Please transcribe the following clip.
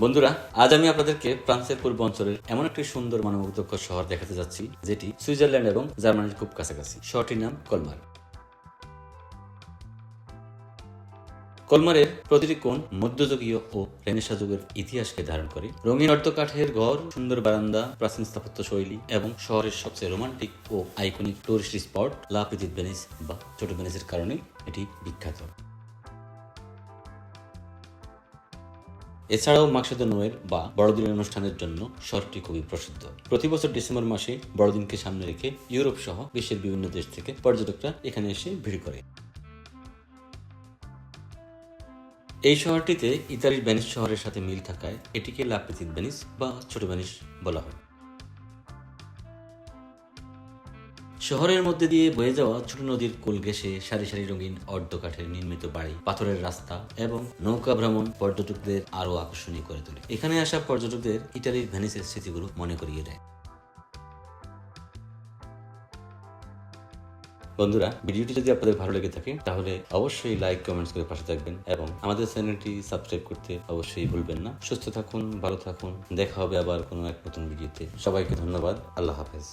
বন্ধুরা, আজ আমি আপনাদেরকে ফ্রান্সের পূর্ব অঞ্চলের এমন একটি সুন্দর মানবদক্ষ শহর দেখাতে যাচ্ছি, যেটি সুইজারল্যান্ড এবং জার্মানির খুব কাছাকাছি। শহরটির নাম কলমার। কলমারের প্রতিটি কোণ মধ্যযুগীয় ও রেনেসা যুগের ইতিহাসকে ধারণ করে। রঙিন অর্ধকাঠের ঘর, সুন্দর বারান্দা, প্রাচীন স্থাপত্য শৈলী এবং শহরের সবচেয়ে রোমান্টিক ও iconic tourist spot la Venice বা ছোট ভেনিসের কারণে এটি বিখ্যাত। এছাড়াও মাকসুদে নোয়ের বা বড়দিনের অনুষ্ঠানের জন্য শহরটি খুবই প্রসিদ্ধ। প্রতি বছর ডিসেম্বর মাসে বড়দিনকে সামনে রেখে ইউরোপ সহ বিশ্বের বিভিন্ন দেশ থেকে পর্যটকরা এখানে এসে ভিড় করে। এই শহরটিতে ইতালির ভেনিস শহরের সাথে মিল থাকায় এটিকে লাপ্রিতিত ভেনিস বা ছোট ভেনিস বলা হয়। শহরের মধ্যে দিয়ে বয়ে যাওয়া ছোট নদীর কোল ঘেঁষে সারি সারি রঙিন অর্ধকাঠের নির্মিত বাড়ি, পাথরের রাস্তা এবং নৌকা ভ্রমণ পর্যটকদের আরও আকর্ষণীয় করে তোলে। এখানে আসা পর্যটকদের ইটালির ভেনিসের স্মৃতিগুলো মনে করিয়ে দেয়। বন্ধুরা, ভিডিওটি যদি আপনাদের ভালো লেগে থাকে, তাহলে অবশ্যই লাইক কমেন্টস করে পাশে থাকবেন এবং আমাদের চ্যানেলটি সাবস্ক্রাইব করতে অবশ্যই ভুলবেন না। সুস্থ থাকুন, ভালো থাকুন। দেখা হবে আবার কোনো এক নতুন ভিডিওতে। সবাইকে ধন্যবাদ। আল্লাহ হাফেজ।